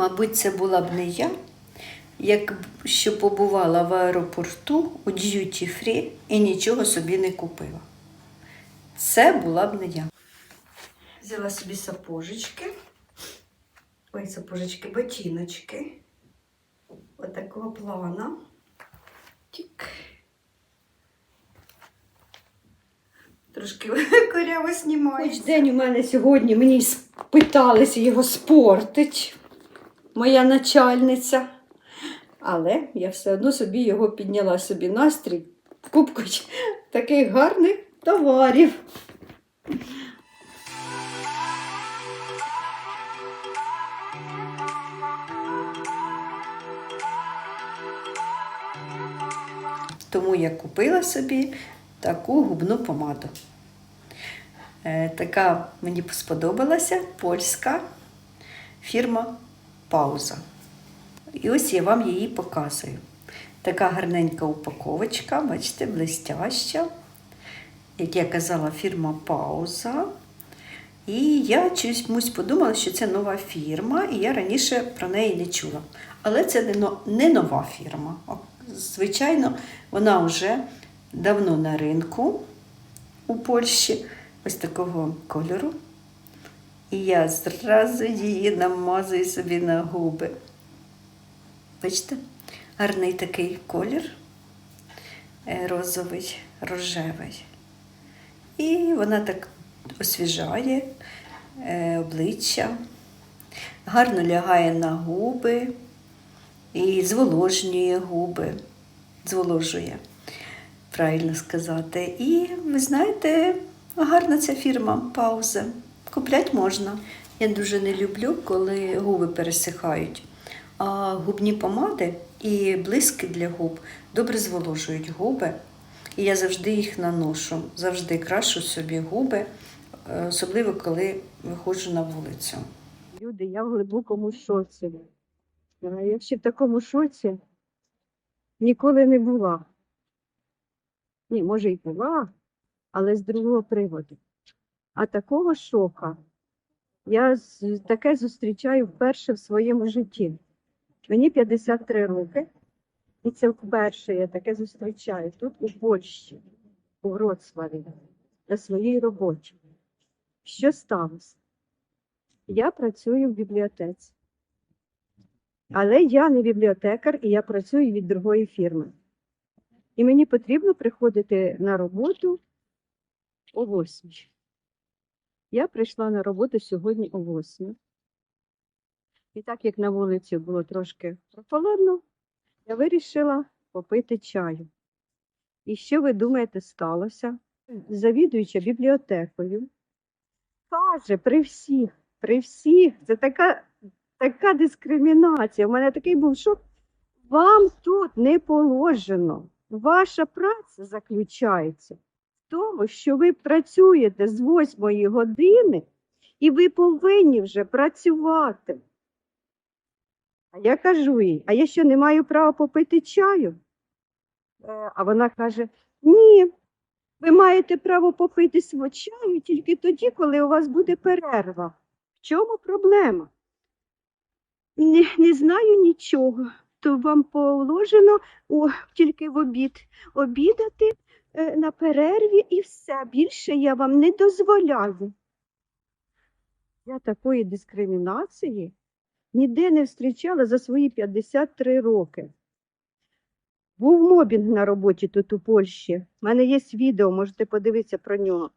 Мабуть, це була б не я, якщо побувала в аеропорту у д'юті фрі і нічого собі не купила. Це була б не я. Взяла собі сапожечки. Ой, сапожечки, ботиночки. Отакого плана. Тік. Трошки коряво знімаю. Хоч день у мене сьогодні мені питалися його спортить, моя начальниця. Але я все одно собі його підняла собі настрій купкою таких гарних товарів. Тому я купила собі таку губну помаду. Е, така мені сподобалася польська фірма Пауза. І ось я вам її показую. Така гарненька упаковочка, бачите, блестяща. Як я казала, фірма Пауза. І я чомусь подумала, що це нова фірма, і я раніше про неї не чула. Але це не нова фірма. Звичайно, вона вже давно на ринку у Польщі, ось такого кольору. І я зразу її намазую собі на губи. Бачите, гарний такий колір, е, розовий, рожевий. І вона так освіжає е, обличчя, гарно лягає на губи і зволожнює губи, зволожує, правильно сказати. І ви знаєте, гарна ця фірма пауза. Куплять можна. Я дуже не люблю, коли губи пересихають. А губні помади і блиски для губ добре зволожують губи. І я завжди їх наношу, завжди крашу собі губи, е, особливо коли виходжу на вулицю. Люди, я в глибокому шоці. Я ще в такому шоці ніколи не була. Ні, може, і була, але з другого приводу. А такого шока я таке зустрічаю вперше в своєму житті. Мені 53 роки, і це вперше я таке зустрічаю тут, у Польщі, у Вроцлаві, на своїй роботі. Що сталося? Я працюю в бібліотеці. Але я не бібліотекар і я працюю від другої фірми. І мені потрібно приходити на роботу о 8. Я прийшла на роботу сьогодні о 8. І так як на вулиці було трошки прохолодно, я вирішила попити чаю. І що ви думаєте сталося? Завідуюча бібліотекою каже при всіх, при всіх, це така така дискримінація. У мене такий був шок. Вам тут не положено. Ваша праця заключається тому, що ви працюєте з 8 години і ви повинні вже працювати. А я кажу їй, а я що не маю права попити чаю? Е, А вона каже: ні, ви маєте право попити свого чаю тільки тоді, коли у вас буде перерва. В чому проблема? Не, не знаю нічого. То вам положено о, тільки в обід обідати на перерві і все. Більше я вам не дозволяю. Я такої дискримінації ніде не зустрічала за свої 53 роки. Був мобінг на роботі тут у Польщі. У мене є відео, можете подивитися про нього.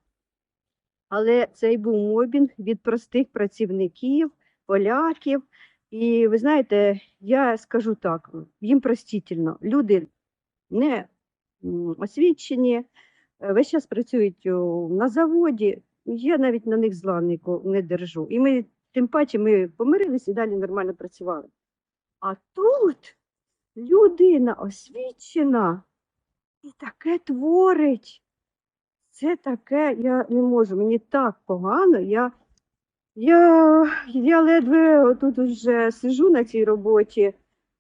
Але цей був мобінг від простих працівників, поляків. І ви знаєте, я скажу так, їм простительно. Люди не освічені, е, весь час працюють на заводі. Я навіть на них зла не держу. І ми, тим паче, ми помирилися і далі нормально працювали. А тут людина освічена і таке творить. Це таке, я не можу, мені так погано. Я, я, я ледве тут вже сижу на цій роботі,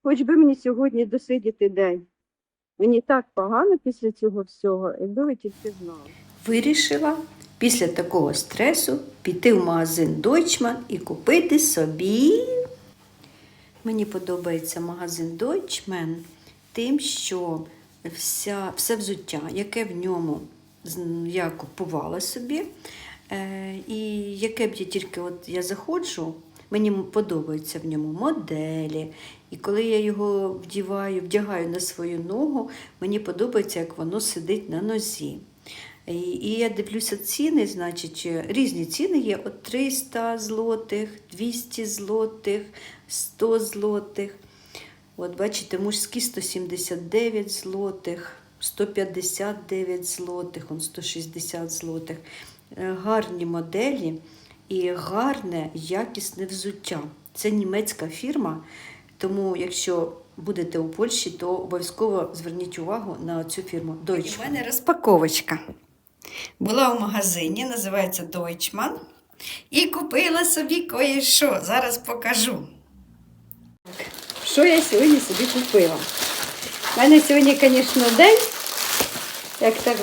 хоч би мені сьогодні досидіти день. Мені так погано після цього всього, якби ви тільки знали. Вирішила після такого стресу піти в магазин Deutschmann і купити собі Мені подобається магазин Deutschman тим, що вся, все взуття, яке в ньому я купувала собі, е, і яке б я тільки от я заходжу, мені подобаються в ньому моделі. І коли я його вдіваю, вдягаю на свою ногу, мені подобається, як воно сидить на нозі. І, я дивлюся ціни, значить, е, різні ціни є от 300 злотих, 200 злотих, 100 злотих. От бачите, мужські 179 злотих, 159 злотих, он 160 злотих. Е, Гарні моделі і гарне якісне взуття. Це німецька фірма, тому якщо будете у Польщі, то обов'язково зверніть увагу на цю фірму. Deutschmann. У мене розпаковочка. Була у магазині, називається Deutschmann. І купила собі кое-що. Зараз покажу. Що я сьогодні собі купила? У мене сьогодні, звісно, день, як так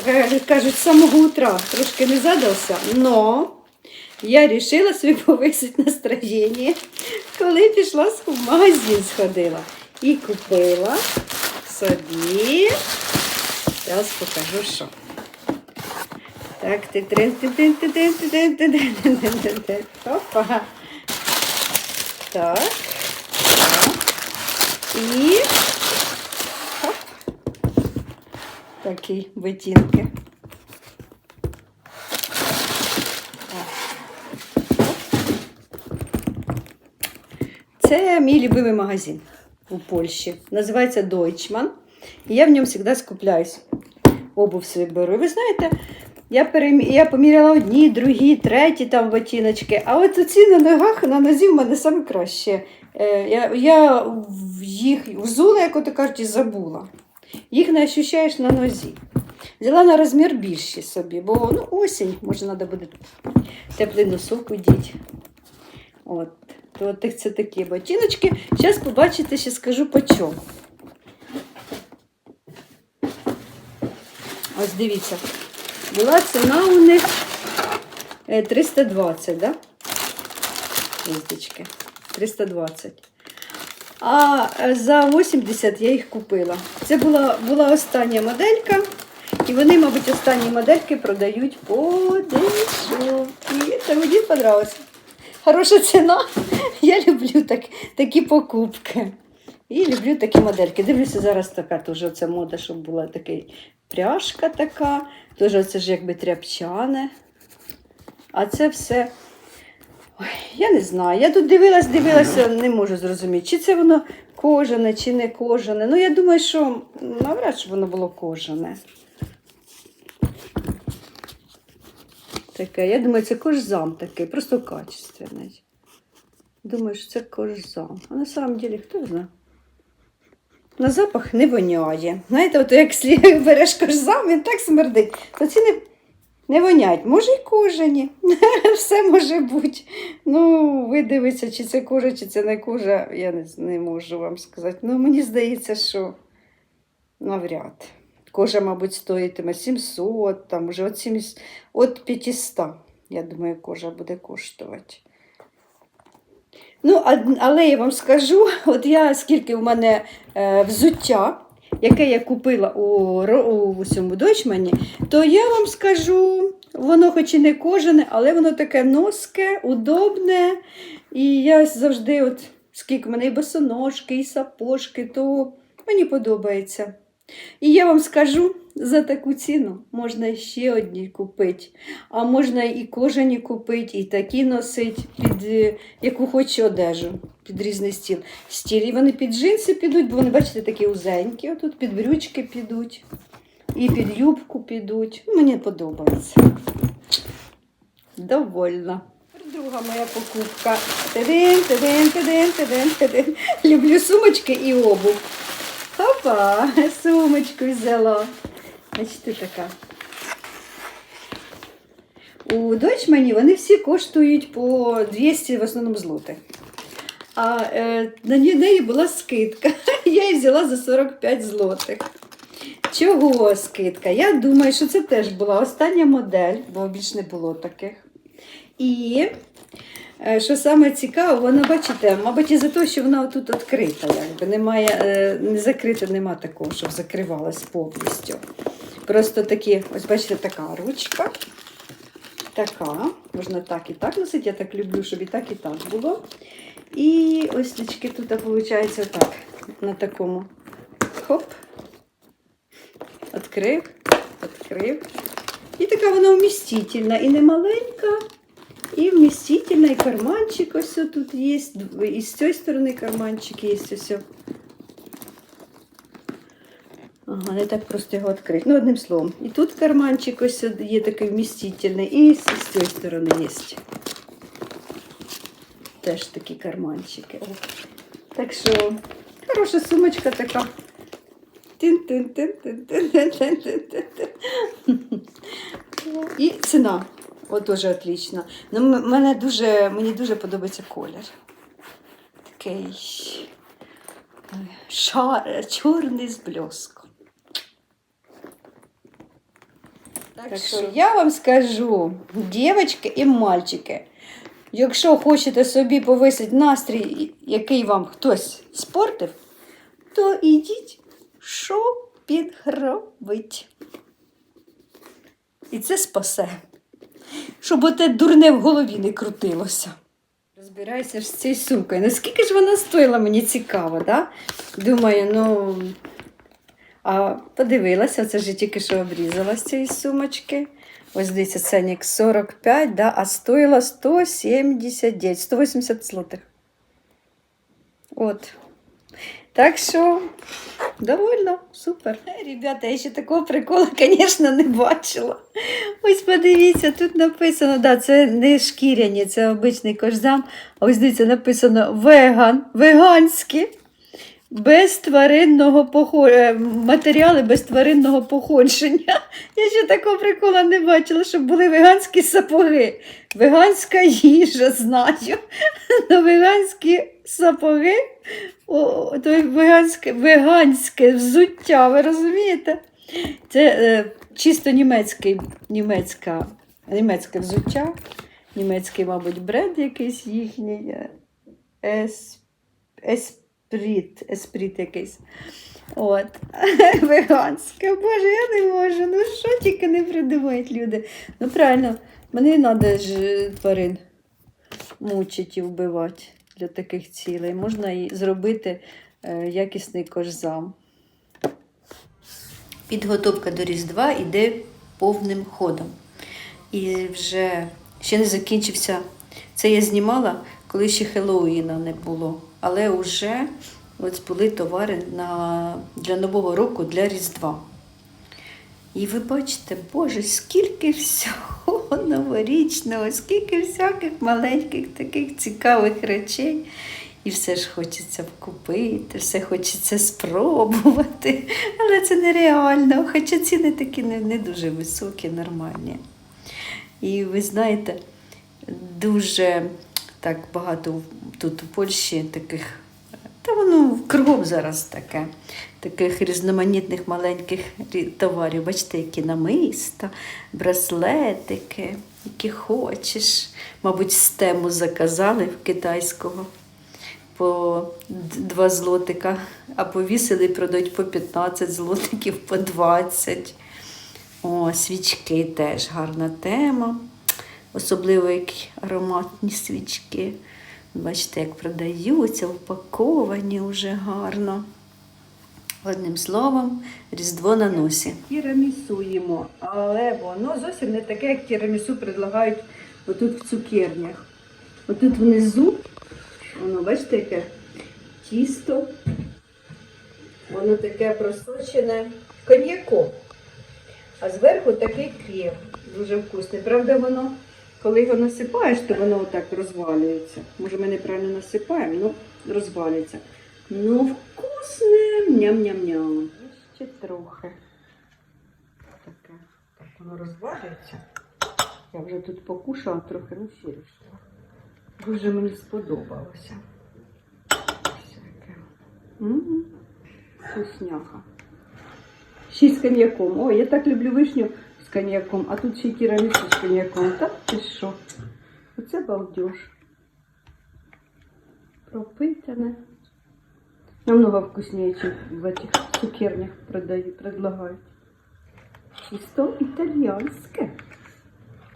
кажуть, з самого утра трошки не задався, але я вирішила собі повисити настроєння, коли пішла в магазин сходила. І купила собі. Зараз покажу, що. Так, ти трин Опа. Так. І хоп. Такі ботинки. О. Це мій любимий магазин у Польщі. Називається Deutschmann. І я в ньому завжди скупляюсь. Обув собі беру. І ви знаєте, я, перемі... я поміряла одні, другі, треті там ботиночки. А от оці на ногах, на нозі в мене саме краще. Е, я, я їх взула, як ото кажуть, забула. Їх не ощущаєш на нозі. Взяла на розмір більші собі, бо ну, осінь, може, треба буде теплий носок удіти. От. То це такі ботиночки. Зараз побачите, ще скажу по чому. Ось дивіться. Була ціна у них е, 320, да? Звіздочки. 320. А е, за 80 я їх купила. Це була, була остання моделька. І вони, мабуть, останні модельки продають по дешевці. Це мені подобається. Хороша ціна. Я люблю так, такі покупки. І люблю такі модельки. Дивлюся, зараз така теж оця мода, щоб була такий пряжка така. Теж оце ж якби тряпчане. А це все. Ой, я не знаю. Я тут дивилась, дивилася, не можу зрозуміти, чи це воно кожане, чи не кожане. Ну, я думаю, що навряд чи воно було кожане. Таке, я думаю, це кожзам такий, просто качественний. Думаю, що це кожзам. А на самом деле, хто знає? На запах не воняє. Знаєте, от як береш кожзам, він так смердить. То ці не, не вонять. Може, і кожані. Все може бути. Ну, ви дивіться, чи це кожа, чи це не кожа, я не, не можу вам сказати. Ну, мені здається, що навряд. Кожа, мабуть, стоїтиме 700, там уже от, 70, от 500, я думаю, кожа буде коштувати. Ну, але я вам скажу, от я скільки в мене е, взуття, яке я купила у, у цьому дочмані, то я вам скажу, воно хоч і не кожане, але воно таке носке, удобне. І я завжди, от скільки в мене і босоножки, і сапожки, то мені подобається. І я вам скажу, за таку ціну можна ще одні купити. А можна і кожані купити, і такі носити під е, яку хоч одежу, під різний стіл. Стіль. І вони під джинси підуть, бо вони, бачите, такі узенькі, отут під брючки підуть, і під юбку підуть. Мені подобається. Довольна. Друга моя покупка. Тидин, тидин, тидин, тидин, тидин. Люблю сумочки і обув. Опа, сумочку взяла. Значить, тут така. У Дочмані вони всі коштують по 200 в основному злотих. А е, на неї була скидка. Я її взяла за 45 злотих. Чого скидка? Я думаю, що це теж була остання модель, бо більш не було таких. І Що саме цікаво, вона, бачите, мабуть, із-за того, що вона тут відкрита, якби немає, е, не закрита, нема такого, щоб закривалась повністю. Просто такі, ось бачите, така ручка. Така, можна так і так носити. Я так люблю, щоб і так, і так було. І ось точки тут виходить отак, на такому. Хоп. Відкрив, відкрив. І така вона вмістительна, і не маленька, і вмістительна, і карманчик ось тут є. І з цієї сторони карманчик є ось. Ага, не так просто його відкрити. Ну, одним словом. І тут карманчик ось є такий вмістительний, і з цієї сторони є. Теж такі карманчики. О. Так що хороша сумочка така. Тин-тин-тин-тин-тин-тин-тин-тин. І ціна. О, дуже отлічна. Ну, мене дуже, мені дуже подобається колір. Такий е, шар, чорний з блеском. Так що я вам скажу, дівчатки і мальчики, якщо хочете собі повисити настрій, який вам хтось спортив, то ідіть шопінг робить. І це спасе. Щоб оте дурне в голові не крутилося. Розбирайся ж з цією сумкою. Наскільки ж вона стоїла, мені цікаво, да? Думаю, ну. А подивилася, це ж тільки що обрізала з цієї сумочки. Ось дивіться, ценник 45, да, а стоїла 179, 180 злотих. От. Так що, довольно, супер. Ребята, я ще такого приколу, звісно, не бачила. Ось подивіться, тут написано, да, це не шкіряні, це обичний кожзам. А ось дивіться, написано веган, веганські, без тваринного походження, матеріали без тваринного походження. Я ще такого прикола не бачила, щоб були веганські сапоги. Веганська їжа, знаю. Но веганські сапоги, о, то веганське, веганське взуття, ви розумієте? Це е, чисто німецький, німецька, німецьке взуття, німецький, мабуть, бренд якийсь їхній. е, Ес, еспріт, еспріт якийсь. От. Веганське. Боже, я не можу. Ну що тільки не придумають люди. Ну правильно, мені треба ж е, тварин мучити і вбивати для таких цілей. Можна і зробити е, якісний кожзам. Підготовка до Різдва йде повним ходом. І вже ще не закінчився. Це я знімала, коли ще Хеллоуіна не було. Але вже ось були товари на, для Нового року, для Різдва. І ви бачите, Боже, скільки всього новорічного, скільки всяких маленьких таких цікавих речей. І все ж хочеться купити, все хочеться спробувати. Але це нереально, хоча ціни такі не, не дуже високі, нормальні. І ви знаєте, дуже так багато тут у Польщі таких, та воно кругом зараз таке, таких різноманітних маленьких товарів. Бачите, які намиста, браслетики, які хочеш. Мабуть, стему заказали в китайського по 2 злотика, а повісили і продають по 15 злотиків, по 20. О, свічки теж гарна тема. Особливо які ароматні свічки. Бачите, як продаються, упаковані вже гарно. Одним словом, Різдво на носі. Тірамісуємо, але воно зовсім не таке, як тірамісу предлагають отут в цукернях. Отут внизу, воно, бачите, яке тісто, воно таке просочене коньяком. А зверху такий крем, дуже вкусний. Правда, воно, коли його насипаєш, то воно отак розвалюється. Може, ми неправильно насипаємо, ну розвалюється. Ну, вкусне, ням-ням-ням. Ще трохи. Таке. Так воно розвалюється. Я вже тут покушала трохи, ну ще. Дуже мені сподобалося. Всяке. Вкусняха. Ще коньяком. Ой, я так люблю вишню коньяком, а тут ще й тірамісу з коньяком. Так чи що? Оце балдеж. пропитане. Намного вкуснее, чем в этих цукернях продают, предлагают. Чисто итальянское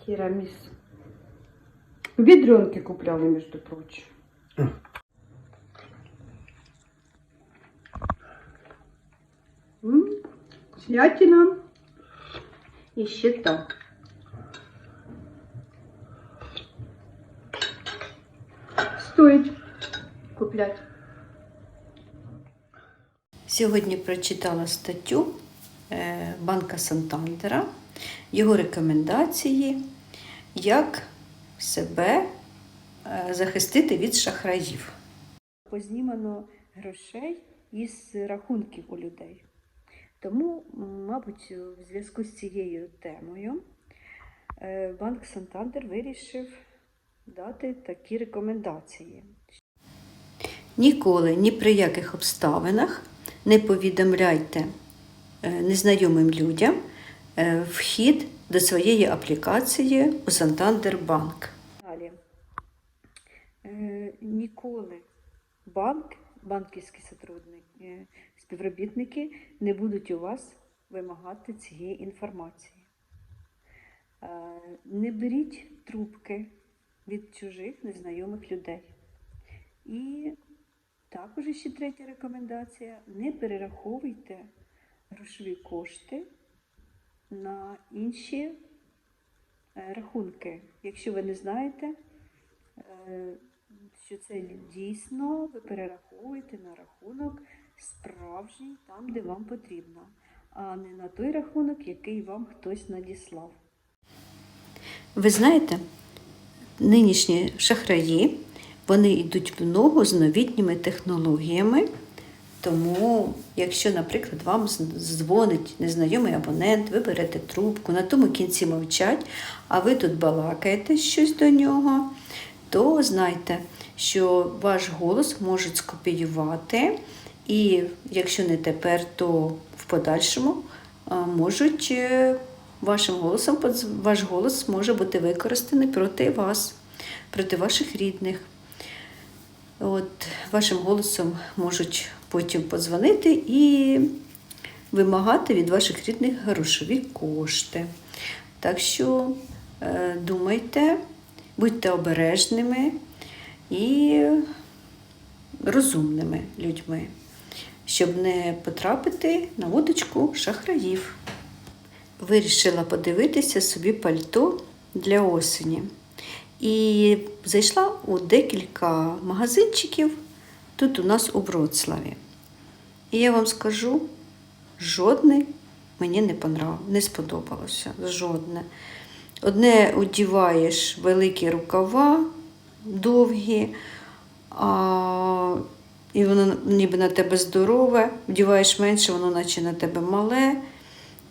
тирамису. В бедренке купляли, между прочим. М, Вкуснятина. И ще так. Стоит куплять. Сьогодні прочитала статтю е, Банка Сантандера, його рекомендації, як себе е, захистити від шахраїв. Познімано грошей із рахунків у людей. Тому, мабуть, в зв'язку з цією темою е, Банк Сантандер вирішив дати такі рекомендації. Ніколи ні при яких обставинах не повідомляйте е, незнайомим людям е, вхід до своєї аплікації у Santander Bank. Далі. Ніколи банк, банківські сотрудники, е, співробітники не будуть у вас вимагати цієї інформації. Е, Не беріть трубки від чужих незнайомих людей. І також ще третя рекомендація: не перераховуйте грошові кошти на інші е, рахунки. Якщо ви не знаєте, е, що це дійсно ви перераховуєте на рахунок справжній, там, де вам потрібно, а не на той рахунок, який вам хтось надіслав. Ви знаєте, нинішні шахраї, вони йдуть в ногу з новітніми технологіями. Тому, якщо, наприклад, вам дзвонить незнайомий абонент, ви берете трубку, на тому кінці мовчать, а ви тут балакаєте щось до нього, то знайте, що ваш голос можуть скопіювати, і якщо не тепер, то в подальшому можуть е, вашим голосом ваш голос може бути використаний проти вас, проти ваших рідних. От вашим голосом можуть потім подзвонити і вимагати від ваших рідних грошові кошти. Так що е, думайте, будьте обережними і розумними людьми, щоб не потрапити на удочку шахраїв. Вирішила подивитися собі пальто для осені. І зайшла у декілька магазинчиків тут у нас у Вроцлаві. І я вам скажу, жодне мені не понрав, не сподобалося. Жодне. Одне одіваєш великі рукава довгі, а, і воно ніби на тебе здорове, вдіваєш менше, воно наче на тебе мале.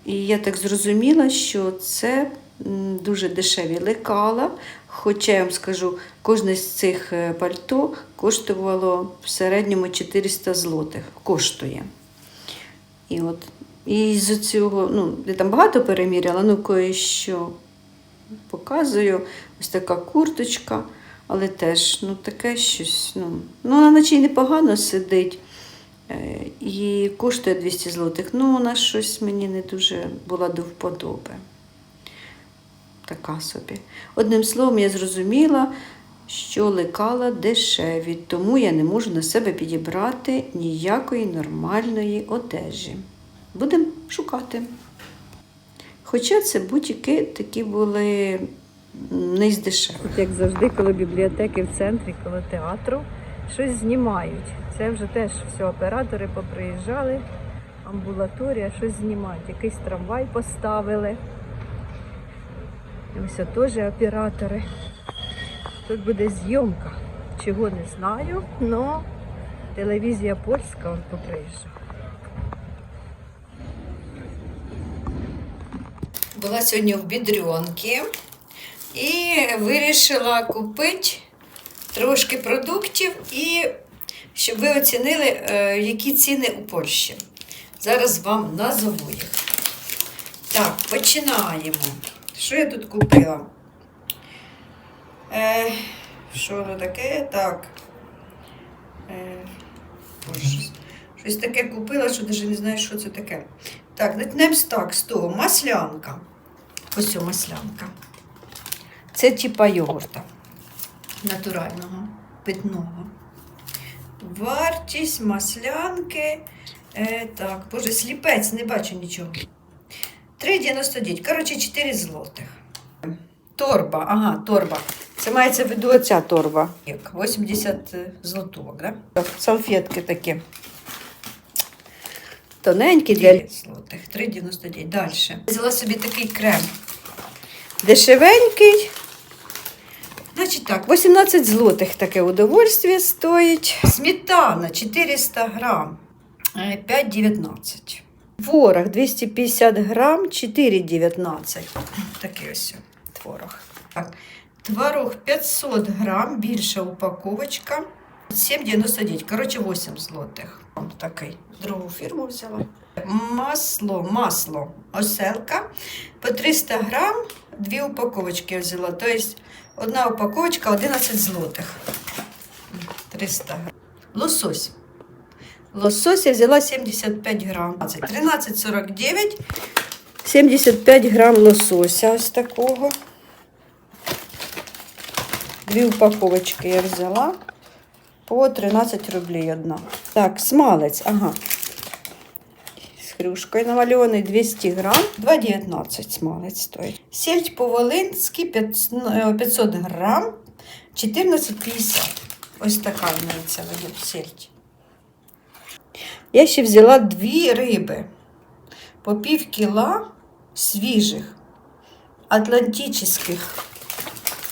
І я так зрозуміла, що це дуже дешеві лекала. Хоча я вам скажу, кожне з цих е, пальто коштувало в середньому 400 злотих. Коштує. І от і з цього, ну, я там багато переміряла, ну кое-що показую. Ось така курточка, але теж ну, таке щось. Ну, ну вона наче й непогано сидить. Е, І коштує 200 злотих. Ну, вона щось мені не дуже була до вподоби. Така собі. Одним словом, я зрозуміла, що лекала дешеві, тому я не можу на себе підібрати ніякої нормальної одежі. Будемо шукати. Хоча це будь-які такі були не з дешевих. От як завжди, коли бібліотеки в центрі, коло театру, щось знімають. Це вже теж все, оператори поприїжджали, амбулаторія, щось знімають. Якийсь трамвай поставили. І ось теж оператори. Тут буде зйомка. Чого не знаю, але телевізія польська он поприїжджала. Була сьогодні в бідрюнки і вирішила купити трошки продуктів і щоб ви оцінили, е, які ціни у Польщі. Зараз вам назову їх. Так, починаємо. Що я тут купила? Е, що воно таке? Так. Е, щось, щось таке купила, що навіть не знаю, що це таке. Так, почнемо з так, з того. Маслянка. Ось о, маслянка. Це типа йогурта натурального, питного. Вартість маслянки. Е, так, боже, сліпець, не бачу нічого. 3,99. Коротше, 4 злотих. Торба, ага, торба. Це мається в виду оця торба. Як 80 злотовок, да? Так, салфетки такі. Тоненькі для злотих. 3,99. Далі. Взяла собі такий крем. Дешевенький. Значить так, 18 злотих таке удовольствие стоїть. Сметана 400 грам. е, 5,19. Творог 250 грам, 4,19. Такий ось творог. Так. Творог 500 грам, більша упаковочка. 7,99. Коротше, 8 злотих. Такий. Другу фірму взяла. Масло, масло, оселка. По 300 грам, дві упаковочки взяла. Тобто одна упаковочка 11 злотих. 300 грам. Лосось. Лосось я взяла 75 грам. 13,49. 75 грам лосося ось такого. Дві упаковочки я взяла. По 13 рублей одна. Так, смалець, ага. З хрюшкою намальований 200 грам. 2,19 смалець стоїть. Сельдь по-волинськи 500 грам. 14,50. Ось така в виду сельдь. Я ще взяла дві риби по пів кіла свіжих, атлантичних.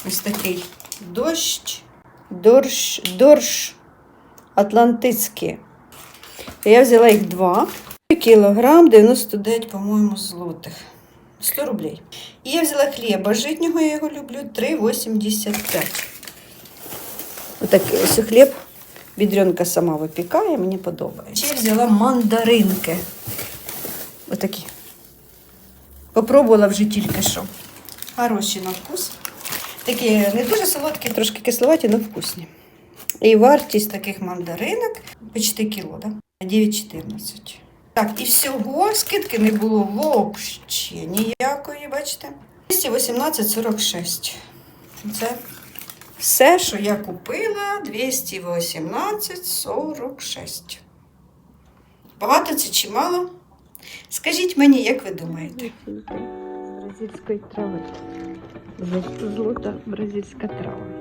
Ось такий дощ, дорж, дорж атлантицький. Я взяла їх два. Кілограм 99, по-моєму, злотих. 100 рублей. І я взяла хліба житнього, я його люблю, 3,85. Отакий ось хліб. Бідренка сама випікає, мені подобається. Ще взяла мандаринки. Отакі. Попробувала вже тільки що. Хороші на вкус. Такі не дуже солодкі, трошки кисловаті, але вкусні. І вартість таких мандаринок почти кіло, да? 9,14. Так, і всього скидки не було взагалі ніякої, бачите? 218,46. Це все, що я купила, 218,46. Багато це чи мало? Скажіть мені, як ви думаєте? З бразильської трави. Золота бразильська трава.